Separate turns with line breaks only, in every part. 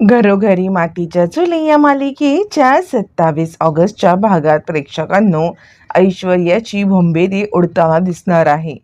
घरोघरी मातीच्या चुली या मालिकेच्या सत्तावीस ऑगस्टच्या भागात प्रेक्षकांनो ऐश्वर्याची भोंबेरी उडताना दिसणार आहे.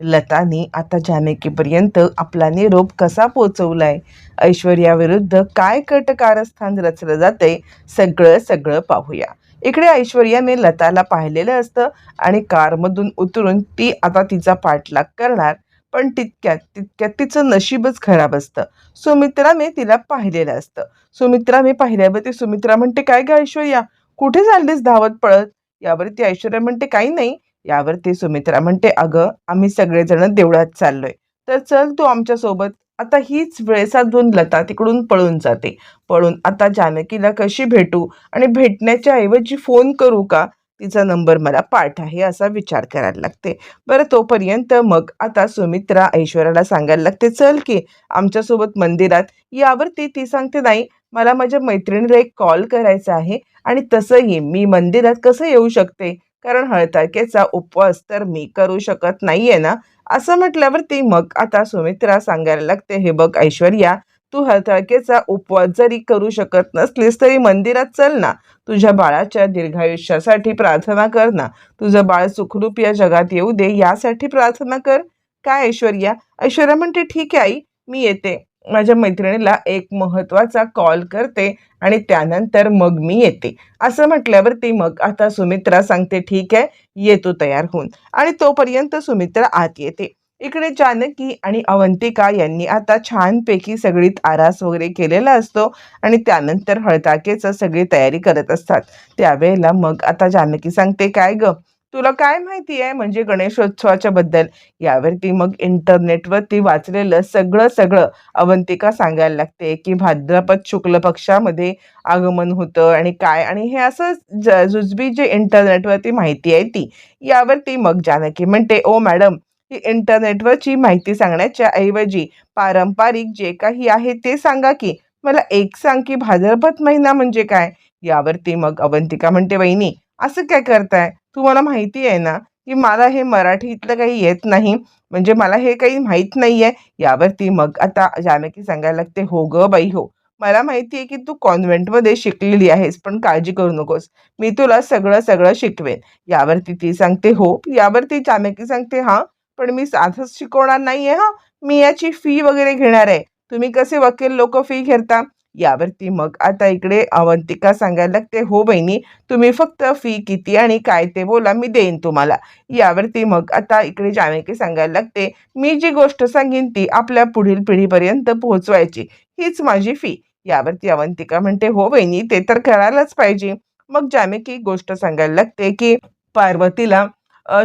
लताने आता जानकीपर्यंत आपला निरोप कसा पोचवलाय? ऐश्वर्याविरुद्ध काय कट कारस्थान रचलं जाते? सगळं सगळं पाहूया. इकडे ऐश्वर्याने लताला पाहिलेलं असतं आणि कारमधून उतरून ती आता तिचा पाठलाग करणार. पण तितक्यात तितक्यात तिचं नशीबच खराब असतं. सुमित्राने तिला पाहिलेलं असतं. सुमित्राने पाहिल्यावर ती सुमित्रा म्हणते काय गं ऐश्वर्या? कुठे चाललीस धावत पळत? यावरती ऐश्वर्या म्हणते काही नाही. यावरती सुमित्रा म्हणते अगं आम्ही सगळेजण देवळात चाललोय. तर चल तू आमच्यासोबत. आता हीच वेळ साधून लता तिकडून पळून जाते. पळून आता जानकीला कशी भेटू? आणि भेटण्याच्या ऐवजी फोन करू का? तिचा नंबर मला पाठ असा विचार करायला लागते. बरं तोपर्यंत मग आता सुमित्रा ऐश्वर्याला सांगायला लागते चल की आमच्यासोबत मंदिरात. यावरती ती सांगते नाही मला माझ्या मैत्रिणीला एक कॉल करायचा आहे आणि तसंही मी मंदिरात कसं येऊ शकते? कारण हळताळकेचा उपवास तर मी करू शकत नाहीये ना? असं म्हटल्यावर ती मग आता सुमित्रा सांगायला लागते हे बघ ऐश्वर्या तू हळथळकेचा उपवास जरी करू शकत नसलीस तरी मंदिरात चल ना. तुझ्या बाळाच्या दीर्घायुष्यासाठी प्रार्थना कर ना. तुझं बाळ सुखरूप या जगात येऊ दे यासाठी प्रार्थना कर. काय ऐश्वर्या? ऐश्वर्या म्हणते ठीक आहे आई मी येते. माझ्या मैत्रिणीला एक महत्त्वाचा कॉल करते आणि त्यानंतर मग मी येते. असं म्हटल्यावर ती मग आता सुमित्रा सांगते ठीक आहे येतो तयार होऊन. आणि तोपर्यंत सुमित्रा आत येते. इकडे जानकी आणि अवंतिका यांनी आता छानपैकी सगळीत आरास वगैरे केलेला असतो आणि त्यानंतर हळताकेचं सगळी तयारी करत असतात. त्यावेळेला मग आता जानकी सांगते काय ग? तुला काय माहिती आहे म्हणजे गणेशोत्सवाच्या बद्दल? यावरती मग इंटरनेटवरती वाचलेलं सगळं सगळं अवंतिका सांगायला लागते की भाद्रपद शुक्ल पक्षामध्ये आगमन होतं आणि काय आणि हे असं ज जुजबी जे इंटरनेटवरती माहिती आहे ती यावरती मग जानकी म्हणते ओ मॅडम इंटरनेटवरची माहिती सांगण्याच्या ऐवजी पारंपरिक जे काही आहे ते सांगा की मला एक सांग की भाद्रपद महिना म्हणजे काय? यावरती मग अवंतिका म्हणते वहिनी असं काय करताय? तुम्हाला माहिती आहे ना की मला हे मराठीतलं काही येत नाही म्हणजे मला हे काही माहीत नाही आहे यावरती मग आता जानकी सांगायला लागते हो ग बाई हो. मला माहिती आहे की तू कॉन्व्हेंटमध्ये शिकलेली आहेस पण काळजी करू नकोस. मी तुला सगळं सगळं शिकवेन. यावरती ती सांगते हो. यावरती जानकी सांगते हां पण मी साधंच शिकवणार नाही आहे हां. मी याची फी वगैरे घेणार आहे. तुम्ही कसे वकील लोक फी घेता? यावरती मग आता इकडे अवंतिका सांगायला लागते हो बहिणी तुम्ही फक्त फी किती आणि काय ते बोला मी देईन तुम्हाला. यावरती मग आता इकडे जानकी सांगायला लागते मी जी गोष्ट सांगेन ती आपल्या पुढील पिढीपर्यंत पोहोचवायची हीच माझी फी यावरती अवंतिका म्हणते हो बहिणी ते तर करायलाच पाहिजे. मग जामेकी गोष्ट सांगायला लागते की पार्वतीला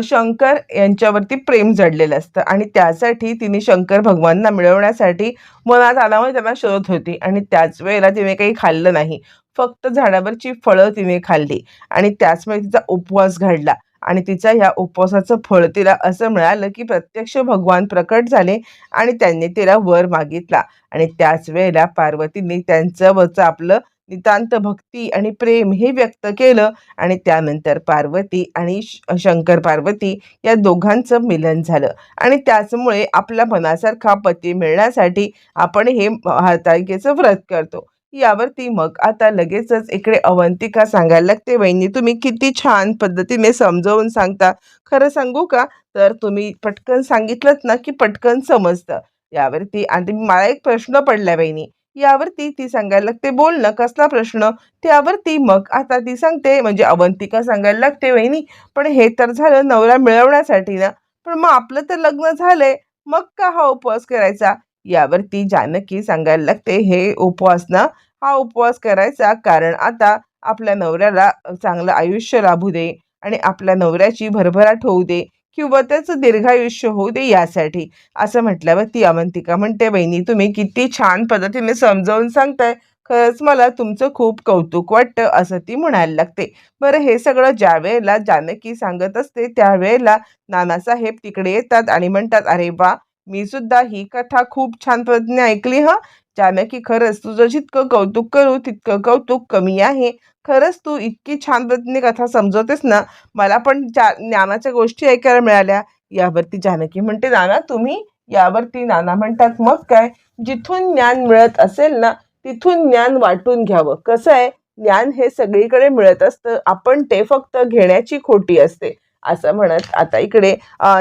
शंकर यांच्यावरती प्रेम जडलेलं असतं. आणि त्यासाठी तिने शंकर भगवानना मिळवण्यासाठी मनात आल्यामुळे त्यांना शोधत होती. आणि त्याच वेळेला तिने काही खाल्लं नाही. फक्त झाडावरची फळं तिने खाल्ली. आणि त्याचमुळे तिचा उपवास घडला. आणि तिच्या ह्या उपवासाचं फळ तिला असं मिळालं की प्रत्यक्ष भगवान प्रकट झाले आणि त्यांनी तिला वर मागितला. आणि त्याच वेळेला पार्वतीने त्यांचं वरचं आपलं नितांत भक्ती आणि प्रेम हे व्यक्त केलं आणि त्यानंतर पार्वती आणि श- शंकर पार्वती या दोघांचं मिलन झालं. आणि त्याचमुळे आपल्या मनासारखा पती मिळण्यासाठी आपण हे हरताळकेचं व्रत करतो. यावरती मग आता लगेचच इकडे अवंतिका सांगायला लागते. वहिनी तुम्ही किती छान पद्धतीने समजावून सांगता. खरं सांगू का? तर तुम्ही पटकन सांगितलं ना की पटकन समजतं. यावरती आणि मला एक प्रश्न पडला वहिनी. यावरती ती सांगायला लागते बोल ना कसला प्रश्न? त्यावरती मग आता ती सांगते म्हणजे अवंतिका सांगायला लागते वहिनी पण हे तर झालं नवरा मिळवण्यासाठी ना. पण मग आपलं तर लग्न झालंय मग का हा उपवास करायचा? यावरती जानकी सांगायला लागते हे उपवास ना हा उपवास करायचा कारण आता आपल्या नवऱ्याला चांगलं आयुष्य लाभू दे आणि आपल्या नवऱ्याची भरभराट होऊ दे. किंवा त्याचं दीर्घायुष्य होऊ दे यासाठी. असं म्हटल्यावर ती अवंतिका म्हणते बहिणी तुम्ही किती छान पद्धतीने समजावून सांगताय. खरंच मला तुमचं खूप कौतुक वाटतं असं ती म्हणायला लागते. बरं हे सगळं ज्या वेळेला जानकी सांगत असते त्यावेळेला नानासाहेब तिकडे येतात आणि म्हणतात अरे वा मी सुद्धा ही कथा खूप छान पद्धतीने ऐकली हं. जानकी खरंच तुझं जितकं कौतुक करू तितकं कौतुक कमी आहे. खरंच तू इतकी छान पद्धतीने कथा समजवतेस ना मला पण जा ज्ञानाच्या गोष्टी ऐकायला मिळाल्या यावरती जानकी म्हणते नाना तुम्ही यावरती नाना म्हणतात मग काय? जिथून ज्ञान मिळत असेल ना तिथून ज्ञान वाटून घ्यावं. कसं आहे? ज्ञान हे सगळीकडे मिळत असतं. आपण ते फक्त घेण्याची खोटी असते. असं म्हणत आता इकडे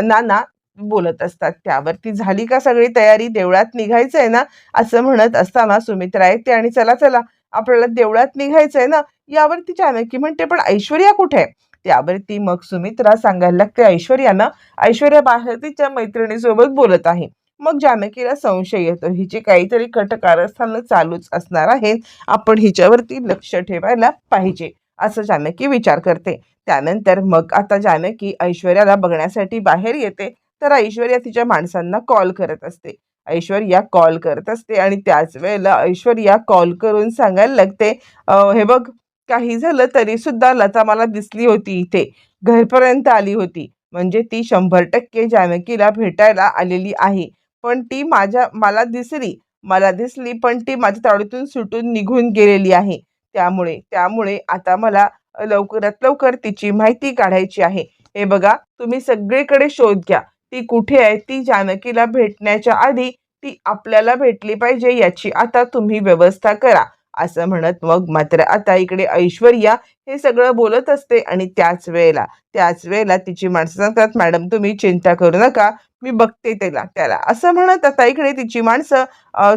नाना बोलत असतात. त्यावरती झाली का सगळी तयारी? देवळात निघायचं आहे ना? असं म्हणत असताना सुमित्रा येते आणि चला चला आपल्याला देवळात निघायचं आहे ना? यावरती जानकी म्हणते पण ऐश्वर्या कुठे आहे? त्यावरती मग सुमित्रा सांगायला लागते ऐश्वर्यानं ऐश्वर्या बाहेर तिच्या मैत्रिणीसोबत बोलत आहे. मग जानकीला संशय येतो हिची काहीतरी कटकारस्थानं चालूच असणार आहेत. आपण हिच्यावरती लक्ष ठेवायला पाहिजे. असं जानकी विचार करते. त्यानंतर मग आता जानकी ऐश्वर्याला बघण्यासाठी बाहेर येते. तर ऐश्वर्या तिच्या माणसांना कॉल करत असते. ऐश्वर्या कॉल करत असते आणि त्याच वेळेला ऐश्वर्या कॉल करून सांगायला लागते हे बघ काही झालं तरी सुद्धा लता मला दिसली होती इथे. घरपर्यंत आली होती. म्हणजे ती शंभर टक्के जानकीला भेटायला आलेली आहे. पण ती माझ्या मला दिसली. मला दिसली पण ती माझ्या तावडीतून सुटून निघून गेलेली आहे. त्यामुळे त्यामुळे आता मला लवकरात लवकर तिची माहिती काढायची आहे. हे बघा तुम्ही सगळीकडे शोध घ्या. ती कुठे आहे? ती जानकीला भेटण्याच्या आधी ती आपल्याला भेटली पाहिजे याची आता तुम्ही व्यवस्था करा. असं म्हणत मग मात्र आता इकडे ऐश्वर्या हे सगळं बोलत असते आणि त्याच वेळेला त्याच वेळेला तिची माणसं सांगतात मॅडम तुम्ही चिंता करू नका मी बघते त्याला त्याला. असं म्हणत आता इकडे तिची माणसं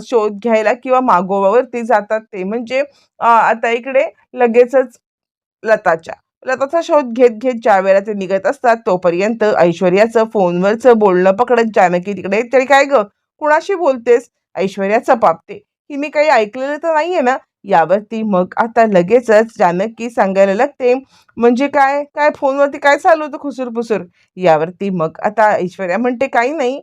शोध घ्यायला किंवा मागोवावरती जातात. ते म्हणजे आता इकडे लगेचच लताच्या लताचा शोध घेत घेत ज्या वेळेला ते निघत असतात तोपर्यंत ऐश्वर्याचं फोनवरचं बोलणं पकडत जानकी तिकडे तरी काय ग? कुणाशी बोलतेस? ऐश्वर्याचं पापते मी काही ऐकलेलं तर नाहीये ना? यावरती मग आता लगेचच जानकी सांगायला लागते म्हणजे काय? काय फोनवरती काय चालू होतं खुसूर पुसूर यावरती मग आता ऐश्वर्या म्हणते काही नाही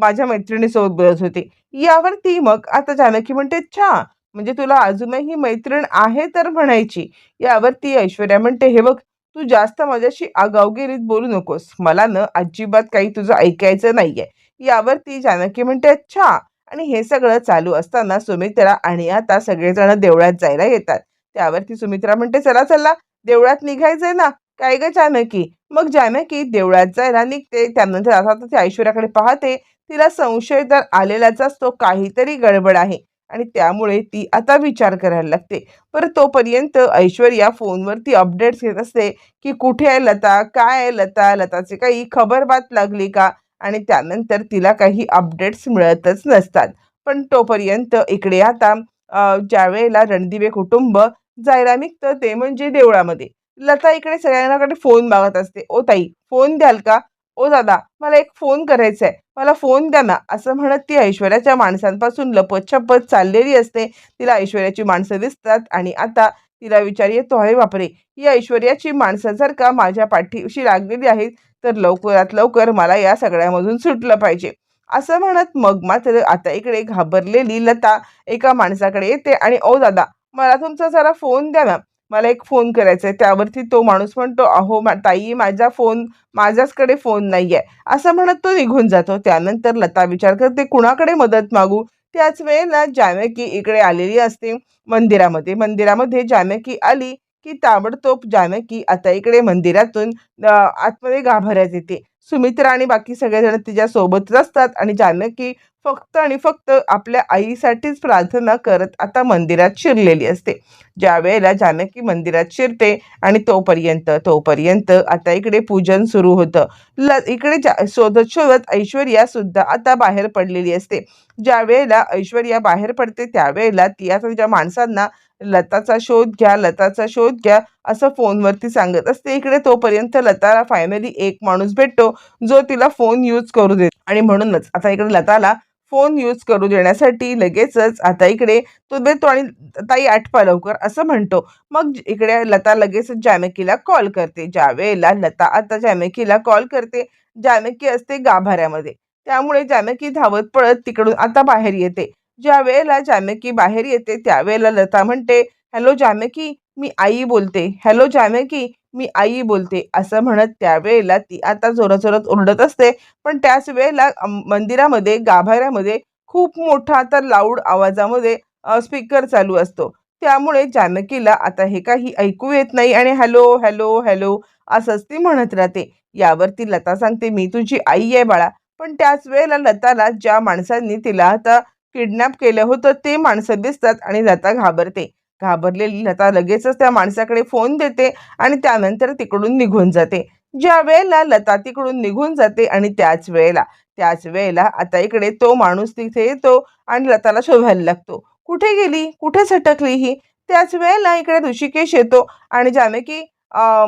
माझ्या मैत्रिणीसोबत बोलत होते. यावरती मग आता जानकी म्हणते छा म्हणजे तुला अजूनही मैत्रीण आहे तर म्हणायची. यावरती ऐश्वर्या म्हणते हे बघ तू जास्त माझ्याशी आगावगिरीत बोलू नकोस. मला न अजिबात काही तुझं ऐकायचं नाहीये. यावरती जानकी म्हणते अच्छा. आणि हे सगळं चालू असताना सुमित्रा आणि आता सगळेजण देवळात जायला येतात. त्यावरती सुमित्रा म्हणते चला चला देवळात निघायचंय ना. काय ग जानकी? मग जानकी देवळात जायला निघते. त्यानंतर आता तर ती ऐश्वर्याकडे पाहते. तिला संशय तर आलेलाच असतो. काहीतरी गडबड आहे. आणि त्यामुळे ती आता विचार करायला लागते. पर तोपर्यंत ऐश्वर्या फोनवरती अपडेट्स घेत असते की कुठे आहे लता? काय आहे लता? लताचे काही खबरबात लागली का? आणि त्यानंतर तिला काही अपडेट्स मिळतच नसतात. पण तोपर्यंत इकडे आता ज्यावेळेला ज्या वेळेला रणदिवे कुटुंब जायला निघतं ते म्हणजे देवळामध्ये. लता इकडे सगळ्यांकडे फोन मागत असते. ओ ताई फोन द्याल का? ओ दादा मला एक फोन करायचा आहे मला फोन द्या ना असं म्हणत ती ऐश्वर्याच्या माणसांपासून लपत छपत चाललेली असते. तिला ऐश्वर्याची माणसं दिसतात आणि आता तिला विचार येतो आहे बापरे ही ऐश्वर्याची माणसं जर का माझ्या पाठीशी लागलेली आहेत तर लवकरात लवकर मला या सगळ्यामधून सुटलं पाहिजे. असं म्हणत मग मात्र आता इकडे घाबरलेली लता एका माणसाकडे येते आणि ओ दादा मला तुमचा जरा फोन द्या ना मला एक फोन करायचा आहे त्यावरती तो माणूस म्हणतो अहो मा ताई माझा फोन माझ्याचकडे फोन नाही आहे असं म्हणत तो निघून जातो. त्यानंतर लता विचार करते कुणाकडे मदत मागू? त्याच वेळेला जानकी इकडे आलेली असते मंदिरामध्ये. मंदिरामध्ये जानकी आली की ताबडतोब जानकी आता इकडे मंदिरातून आतमध्ये गाभाऱ्यात येते. सुमित्रा आणि बाकी सगळेजण तिच्या सोबतच असतात आणि जानकी फक्त आणि फक्त आपल्या आईसाठीच प्रार्थना करत आता मंदिरात शिरलेली असते. ज्या वेळेला जानकी मंदिरात शिरते आणि तोपर्यंत तोपर्यंत आता इकडे पूजन सुरू होतं. ल इकडे जा शोधत शोधत ऐश्वर्या सुद्धा आता बाहेर पडलेली असते. ज्या वेळेला ऐश्वर्या बाहेर पडते त्यावेळेला ती आता तिच्या माणसांना लताचा शोध घ्या लताचा शोध घ्या असं फोनवरती सांगत असते. इकडे तोपर्यंत लताला फायनली एक माणूस भेटतो जो तिला फोन यूज करू देतो. आणि म्हणूनच आता इकडे लताला फोन यूज करू देण्यासाठी लगेचच आता इकडे तो देतो आणि ताई आठवा लवकर असं म्हणतो. मग इकडे लता लगेचच जानकीला कॉल करते. ज्यावेळेला लता आता जानकीला कॉल करते जानकी असते गाभाऱ्यामध्ये. त्यामुळे जानकी धावत पळत तिकडून आता बाहेर येते. ज्या वेळेला जानकी बाहेर येते त्यावेळेला लता म्हणते हॅलो जानकी मी आई बोलते. हॅलो जानकी मी आई बोलते. असं म्हणत त्यावेळेला ती आता जोरात जोरात ओरडत असते. पण त्याच वेळेला मंदिरामध्ये गाभाऱ्यामध्ये खूप मोठा तर लाऊड आवाजामध्ये स्पीकर चालू असतो. त्यामुळे जानकीला आता हे काही ऐकू येत नाही आणि हॅलो हॅलो हॅलो असंच ती म्हणत राहते. यावरती लता सांगते मी तुझी आई आहे बाळा. पण त्याच वेळेला लताला ज्या माणसांनी तिला आता किडनॅप केलं होतं ते माणसं दिसतात आणि लता घाबरते. घाबरलेली लता लगेचच त्या माणसाकडे फोन देते आणि त्यानंतर तिकडून निघून जाते. ज्या वेळेला लता तिकडून निघून जाते आणि त्याच वेळेला त्याच वेळेला आता इकडे तो माणूस तिथे येतो आणि लताला शोधायला लागतो. कुठे गेली? कुठे सटकली ही? त्याच वेळेला इकडे ऋषिकेश येतो आणि जानकी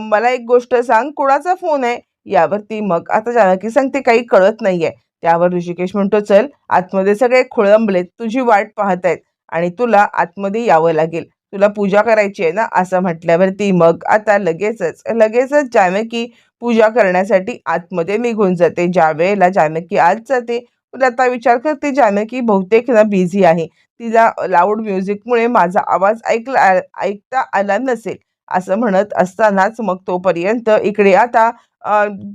मला एक गोष्ट सांग कुणाचा फोन आहे? यावरती मग आता जानकी सांगते काही कळत नाहीये. त्यावर ऋषिकेश म्हणतो चल आतमध्ये सगळे खोळंबलेत तुझी वाट पाहतायत आणि तुला आतमध्ये यावं लागेल. तुला पूजा करायची आहे ना? असं म्हटल्यावरती मग आता लगेचच लगेचच जानकी पूजा करण्यासाठी आतमध्ये निघून जाते. ज्या वेळेला जानकी आत जाते आता विचार करते जानकी बहुतेक ना बिझी आहे. तिला लाऊड म्युझिकमुळे माझा आवाज ऐकला ऐकता आला नसेल. असं म्हणत असतानाच मग तोपर्यंत इकडे आता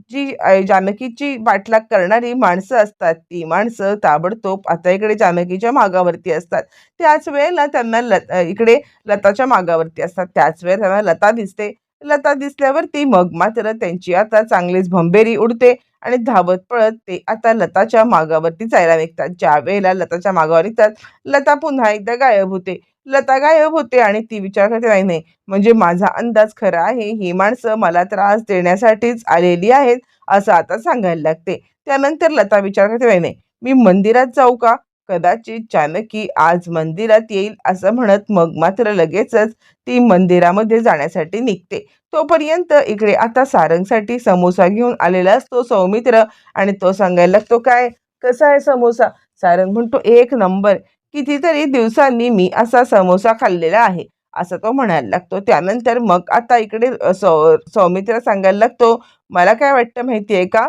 जी जानकीची पाठलाग करणारी माणसं असतात ती माणसं ताबडतोब आता इकडे जानकीच्या मागावरती असतात. त्याच वेळेला त्यांना लत इकडे लताच्या मागावरती असतात. त्याच वेळेला त्यांना लता दिसते. लता दिसल्यावरती मग मात्र त्यांची आता चांगलीच भंबेरी उडते आणि धावत पळत ते आता लताच्या मागावरती जायला निघतात. ज्या वेळेला लताच्या मागावर निघतात लता पुन्हा एकदा गायब होते. लता गायब होते आणि ती विचार करते नाही नाही म्हणजे माझा अंदाज खरा आहे. ही माणसं मला त्रास देण्यासाठीच आलेली आहेत असं आता सांगायला लागते. त्यानंतर लता विचार करते नाही नाही मी मंदिरात जाऊ का? कदाचित जानकी आज मंदिरात येईल असं म्हणत मग मात्र लगेचच ती मंदिरामध्ये जाण्यासाठी निघते. तोपर्यंत इकडे आता सारंगसाठी समोसा घेऊन आलेला असतो सौमित्र आणि तो सांगायला लागतो काय? कसा आहे समोसा? सारंग म्हणतो एक नंबर. कितीतरी दिवसांनी मी असा समोसा खाल्लेला आहे असं तो म्हणायला लागतो. त्यानंतर मग आता इकडे सौ सौमित्र सांगायला लागतो मला काय वाटतं माहिती आहे का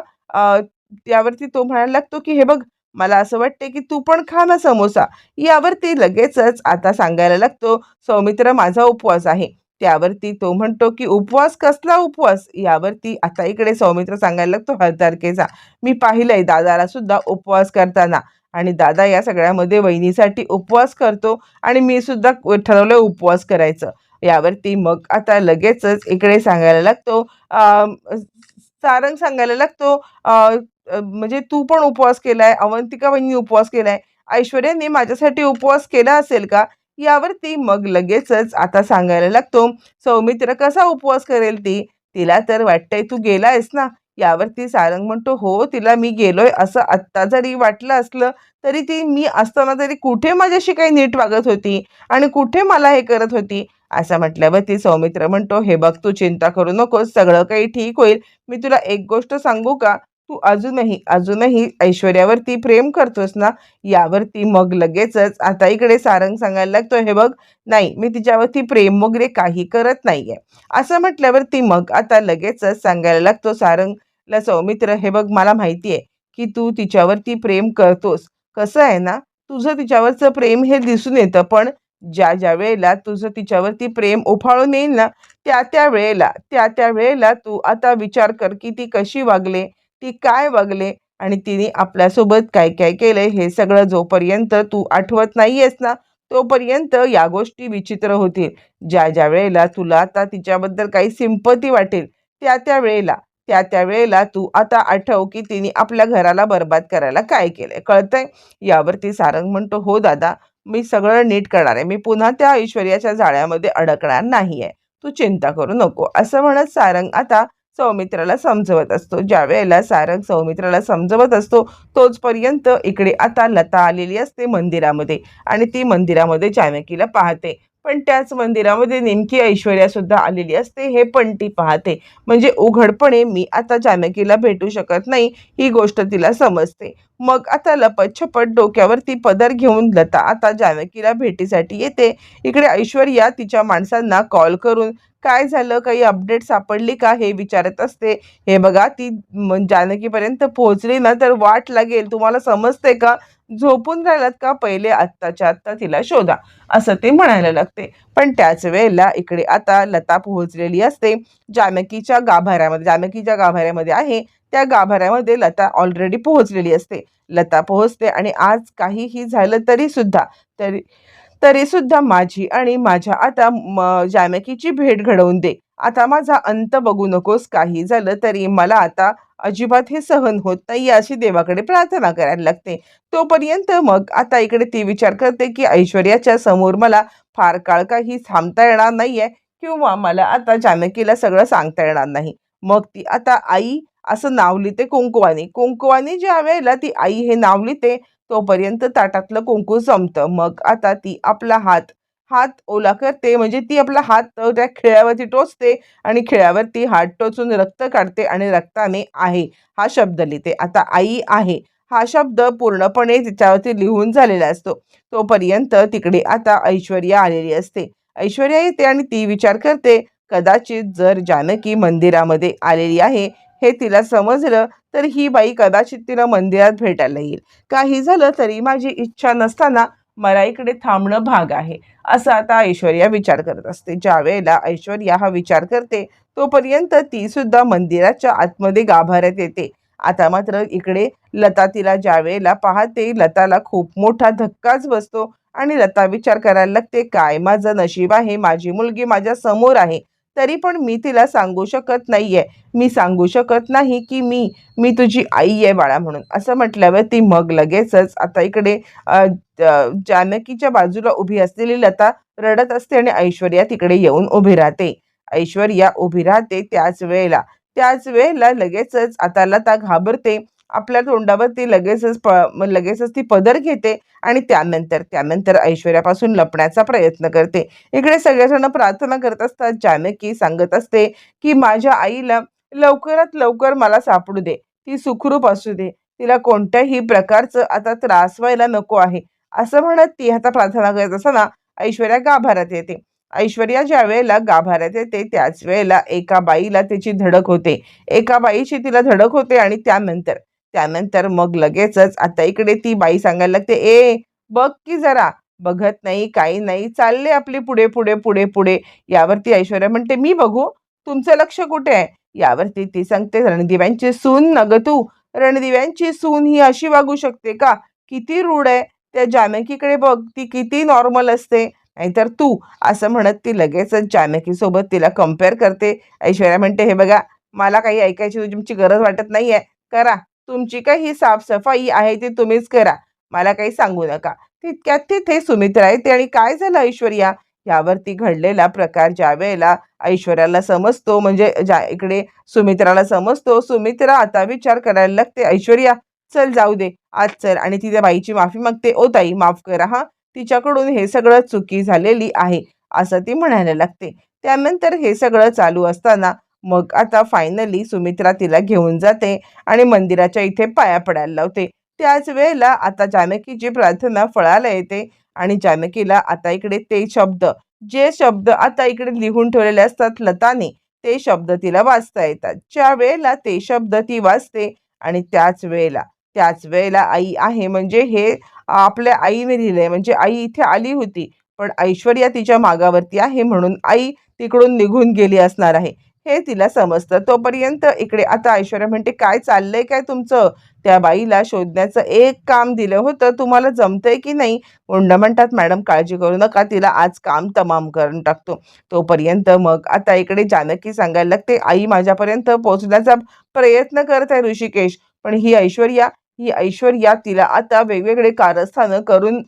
त्यावरती तो म्हणायला लागतो की हे बघ मला असं वाटते की तू पण खा ना समोसा. यावरती लगेचच आता सांगायला लागतो सौमित्र माझा उपवास आहे. त्यावरती तो म्हणतो की उपवास कसला उपवास? यावरती आता इकडे सौमित्र सांगायला लागतो हरतारखेचा. मी पाहिलंय दादाला सुद्धा उपवास करताना. आणि दादा या सगळ्यामध्ये वहिनीसाठी उपवास करतो आणि मी सुद्धा ठरवलं उपवास करायचं. यावरती मग आता लगेचच इकडे सांगायला लागतो. सारंग सांगायला लागतो म्हणजे तू पण उपवास केलाय अवंतिका वहिनी उपवास केलाय ऐश्वर्याने माझ्यासाठी उपवास केला असेल का? यावरती मग लगेचच आता सांगायला लागतो सौमित्र कसा उपवास करेल ती? तिला तर वाटतंय तू गेलायस ना यावरती सारंग म्हणतो हो तिला मी गेलोय. असं आत्ता जरी वाटलं असलं तरी ती मी असताना तरी कुठे माझ्याशी काही नीट वागत होती आणि कुठे मला हे करत होती? असं म्हटल्यावर ती सौमित्र म्हणतो हे बघ तू चिंता करू नकोस सगळं काही ठीक होईल. मी तुला एक गोष्ट सांगू का? तू अजूनही अजूनही ऐश्वर्यावरती प्रेम करतोस ना यावरती मग लगेचच. आता इकडे सारंग सांगायला लागतो हे बघ नाही मी तिच्यावरती प्रेम वगैरे काही करत नाहीये. असं म्हटल्यावरती मग आता लगेचच सांगायला लागतो सारंगला सौमित्र हे बघ मला माहिती आहे की तू तिच्यावरती प्रेम करतोस. कसं आहे ना तुझं तिच्यावरचं प्रेम हे दिसून येतं पण ज्या ज्या वेळेला तुझं तिच्यावरती प्रेम उफाळून येईल ना त्या त्या वेळेला त्या त्या वेळेला तू आता विचार कर की ती कशी वागले. ती काय वागले आणि तिने आपल्यासोबत काय काय केलंय हे सगळं जोपर्यंत तू आठवत नाहीयेस ना तोपर्यंत या गोष्टी विचित्र होतील. ज्या ज्या वेळेला तुला आता तिच्याबद्दल काही सिंपती वाटेल त्या त्या वेळेला त्या त्या वेळेला तू आता आठव की तिने आपल्या घराला बर्बाद करायला काय केलंय कळतंय? यावरती सारंग म्हणतो हो दादा मी सगळं नीट करणार आहे. मी पुन्हा त्या ऐश्वर्याच्या जाळ्यामध्ये अडकणार नाहीये. तू चिंता करू नको. असं म्हणत सारंग आता सौमित्राला समजवत असतो. ज्या वेळेला सारंग सौमित्राला समजवत असतो तोचपर्यंत इकडे आता लता आलेली असते मंदिरामध्ये आणि ती मंदिरामध्ये जानकीला पाहते. पण त्याच मंदिरामध्ये नेमकी ऐश्वर्या सुद्धा आलेली असते हे पण ती पाहते. म्हणजे उघडपणे मी आता जानकीला भेटू शकत नाही ही गोष्ट तिला समजते. मग आता लपत छपट डोक्यावरती पदर घेऊन लता आता जानकीला भेटीसाठी येते. इकडे ऐश्वर्या तिच्या माणसांना कॉल करून काय झालं? काही अपडेट सापडली का? हे विचारत असते. हे बघा ती जानकीपर्यंत पोहोचली ना तर वाट लागेल. तुम्हाला समजते का? झोपून राहिलात का? पहिले आत्ताच्या आत्ता तिला शोधा. असं ते म्हणायला लागते. पण त्याच वेळेला इकडे आता लता पोहोचलेली असते. जानकीच्या गाभाऱ्यामध्ये जानकीच्या गाभाऱ्यामध्ये आहे. त्या गाभाऱ्यामध्ये लता ऑलरेडी पोहोचलेली असते. लता पोहोचते आणि आज काहीही झालं तरी सुद्धा तरी तरी सुद्धा माझी आणि माझ्या आता म- जानकीची भेट घडवून दे. आता माझा अंत बघू नकोस. काही झालं तरी मला आता अजिबात हे सहन होत नाही अशी देवाकडे प्रार्थना करायला लागते. तोपर्यंत मग आता इकडे ती विचार करते की ऐश्वर्याच्या समोर मला फार काळ काही थांबता येणार नाहीये किंवा मला आता जानकीला सगळं सांगता येणार नाही. मग ती आता आई असं नाव लिहिते कुंकुवानी. कुंकुवानी ज्या वेळेला ती आई हे नाव लिहिते तोपर्यंत ताटातलं कुंकू संपतं मग आता ती आपला हात हात ओला करते म्हणजे ती आपला हात त्या खिळ्यावरती टोचते आणि खिळ्यावरती हात टोचून रक्त काढते आणि रक्ताने आहे. हा शब्द लिहिते. आता आई आहे. हा शब्द पूर्णपणे तिच्यावरती लिहून झालेला असतो. तोपर्यंत तिकडे आता ऐश्वर्या आलेली असते. ऐश्वर्या येते आणि ती विचार करते कदाचित जर जानकी मंदिरामध्ये आलेली आहे हे तिला समजलं तर ही बाई कदाचित तिला मंदिरात भेटायला येईल. काही झालं तरी माझी इच्छा नसताना मला इकडे थांबणं भाग आहे. असं आता ऐश्वर्या विचार करत असते. ज्या वेळेला ऐश्वर्या हा विचार करते तोपर्यंत ती सुद्धा मंदिराच्या आतमध्ये गाभाऱ्यात येते. आता मात्र इकडे लता तिला ज्या वेळेला पाहते लताला खूप मोठा धक्काच बसतो आणि लता विचार करायला लागते काय माझं नशीब आहे? माझी मुलगी माझ्यासमोर आहे. तरी पण मी तिला सांगू शकत नाही आहे मी सांगू शकत नाही की मी मी तुझी आई आहे बाळा म्हणून. असं म्हटल्यावर ती मग लगेचच आता इकडे जानकीच्या बाजूला उभी असलेली लता रडत असते आणि ऐश्वर्या तिकडे येऊन उभी राहते. ऐश्वर्या उभी राहते त्याच वेळेला. त्याच वेळेला लगेचच आता लता घाबरते. आपल्या तोंडावर ती लगेचच प लगेचच ती पदर घेते आणि त्यानंतर त्यानंतर ऐश्वर्यापासून लपण्याचा प्रयत्न करते. इकडे सगळेजण प्रार्थना करत असतात जानकी सांगत असते की माझ्या आईला लवकरात लवकर मला सापडू दे ती सुखरूप असू दे तिला कोणत्याही प्रकारचं आता त्रास व्हायला नको आहे. असं म्हणत ती आता प्रार्थना करत असताना ऐश्वर्या गाभाऱ्यात येते. ऐश्वर्या ज्या वेळेला गाभाऱ्यात येते त्याच वेळेला एका बाईला त्याची धडक होते. एका बाईची तिला धडक होते आणि त्यानंतर त्यानंतर मग लगेचच आता इकडे ती बाई सांगायला लागते ए बघ की जरा बघत नाही काही नाही चालले आपली पुढे पुढे पुढे पुढे. यावरती ऐश्वर्या म्हणते मी बघू तुमचं लक्ष कुठे आहे? यावरती ती सांगते रणदिव्यांची सून न ग तू रणदिव्यांची सून ही अशी वागू शकते का? किती रूढ आहे त्या जानकीकडे बघ ती किती नॉर्मल असते. नाहीतर तू असं म्हणत ती लगेचच जानकीसोबत तिला कंपेअर करते. ऐश्वर्या म्हणते हे बघा मला काही ऐकायची तुमची गरज वाटत नाही आहे करा तुमची काही साफसफाई आहे ती तुम्हीच करा. मला काही सांगू नका. तितक्यात तिथे सुमित्रा येते आणि काय झालं ऐश्वर्या? यावरती घडलेला प्रकार ज्या वेळेला ऐश्वर्याला समजतो म्हणजे ज्या इकडे सुमित्राला समजतो सुमित्रा आता विचार करायला लागते ऐश्वर्या चल जाऊ दे आज चल आणि ती त्या बाईची माफी मागते. ओ ताई माफ करा हा. तिच्याकडून हे सगळं चुकी झालेली आहे असं ती म्हणायला लागते. त्यानंतर हे सगळं चालू असताना मग आता फायनली सुमित्रा तिला घेऊन जाते आणि मंदिराच्या इथे पाया पडायला लावते. त्याच वेळेला आता जानकीची प्रार्थना फळाला येते आणि जानकीला आता इकडे ते शब्द जे शब्द आता इकडे लिहून ठेवलेले असतात लताने ते शब्द तिला वाचता येतात. ज्या वेळेला ते शब्द ती वाचते आणि त्याच वेळेला त्याच वेळेला आई आहे म्हणजे हे आपल्या आईने लिहिलंय म्हणजे आई इथे आली होती पण ऐश्वर्या तिच्या मागावरती आहे म्हणून आई तिकडून निघून गेली असणार आहे. हे तिला समजतं. तोपर्यंत इकडे आता ऐश्वर्या म्हणते काय चाललंय? काय तुमचं? त्या बाईला शोधण्याचं एक काम दिलं होतं. तुम्हाला जमतंय की नाही? गुंड म्हणतात मॅडम काळजी करू नका. तिला आज काम तमाम करून टाकतो. तोपर्यंत मग आता इकडे जानकी सांगायला लागते आई माझ्यापर्यंत पोहोचण्याचा प्रयत्न करत आहे ऋषिकेश पण ही ऐश्वर्या ही ऐश्वर्या तिला आता वेगवेगळे कारस्थानं करून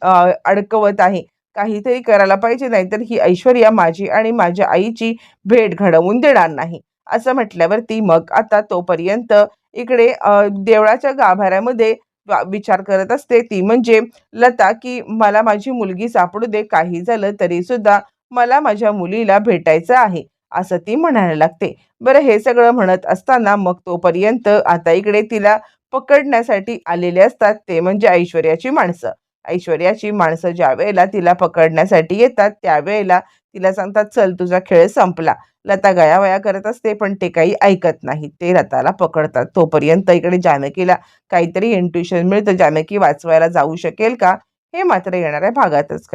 अडकवत आहे. काहीतरी करायला पाहिजे नाहीतर ही ऐश्वर्या माझी आणि माझ्या आईची भेट घडवून देणार नाही. असं म्हटल्यावरती मग आता तोपर्यंत इकडे देवळाच्या गाभाऱ्यामध्ये वा- विचार करत असते. ती म्हणजे लता की मला माझी मुलगी सापडू दे. काही झालं तरी सुद्धा मला माझ्या मुलीला भेटायचं आहे. असं ती म्हणायला लागते. बरं हे सगळं म्हणत असताना मग तोपर्यंत आता इकडे तिला पकडण्यासाठी आलेले असतात ते म्हणजे ऐश्वर्याची माणसं. ऐश्वर्याची माणसं ज्या वेळेला तिला पकडण्यासाठी येतात त्यावेळेला तिला सांगतात चल तुझा खेळ संपला. लता गयावया करत असते पण ते काही ऐकत नाही ते लताला पकडतात. तोपर्यंत इकडे जानकीला काहीतरी इंट्युशन मिळतं. जानकी वाचवायला जाऊ शकेल का? हे मात्र येणाऱ्या भागातच.